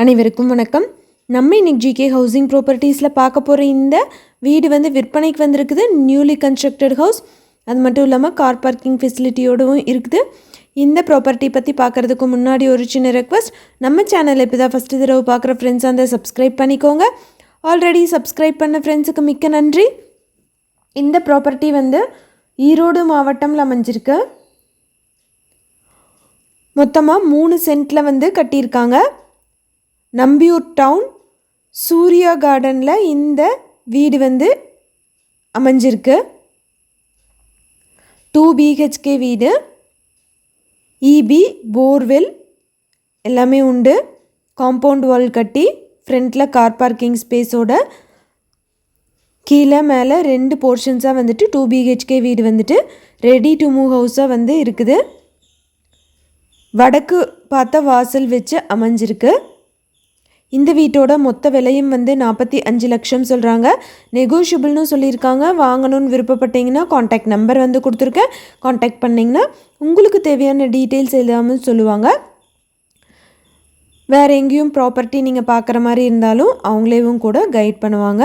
அனைவருக்கும் வணக்கம். நம்ம இன்னைக்கு ஜிகே ஹவுசிங் ப்ராப்பர்ட்டிஸில் பார்க்க போகிற இந்த வீடு வந்து விற்பனைக்கு வந்திருக்குது. நியூலி கன்ஸ்ட்ரக்டட் ஹவுஸ் அது மட்டும் இல்லாமல் கார் பார்க்கிங் ஃபெசிலிட்டியோடவும் இருக்குது. இந்த ப்ராப்பர்ட்டி பற்றி பார்க்குறதுக்கு முன்னாடி ஒரு சின்ன ரெக்வஸ்ட் நம்ம சேனலில் இப்போ தான் ஃபஸ்ட்டு தடவை பார்க்குற ஃப்ரெண்ட்ஸ் அந்த சப்ஸ்கிரைப் பண்ணிக்கோங்க. ஆல்ரெடி சப்ஸ்கிரைப் பண்ண ஃப்ரெண்ட்ஸுக்கு மிக்க நன்றி. இந்த ப்ராப்பர்ட்டி வந்து ஈரோடு மாவட்டம்ல அமைஞ்சிருக்கு. மொத்தமாக மூணு சென்ட்டில் வந்து கட்டியிருக்காங்க. நம்பியூர் டவுன் சூர்யா கார்டனில் இந்த வீடு வந்து அமைஞ்சிருக்கு. டூ பிஹெச்கே வீடு. இபி போர்வெல் எல்லாமே உண்டு. காம்பவுண்ட் வால் கட்டி ஃப்ரண்ட்டில் கார் பார்க்கிங் ஸ்பேஸோட கீழே மேலே ரெண்டு போர்ஷன்ஸாக வந்துட்டு டூ பிஹெச்கே வீடு வந்துட்டு ரெடி டு மூவ் ஹவுஸாக வந்து இருக்குது. வடக்கு பார்த்த வாசல் வச்சு அமைஞ்சிருக்கு. இந்த வீட்டோட மொத்த விலையும் வந்து நாற்பத்தி அஞ்சு லட்சம் சொல்கிறாங்க நெகோஷியபிள்னு சொல்லியிருக்காங்க. வாங்கணும்னு விருப்பப்பட்டீங்கன்னா காண்டாக்ட் நம்பர் வந்து கொடுத்துருக்கேன். காண்டாக்ட் பண்ணிங்கன்னா உங்களுக்கு தேவையான டீட்டெயில்ஸ் எல்லாமே சொல்லுவாங்க. வேறு எங்கேயும் ப்ராப்பர்ட்டி நீங்கள் பார்க்குற மாதிரி இருந்தாலும் அவங்களேவும் கூட கைட் பண்ணுவாங்க.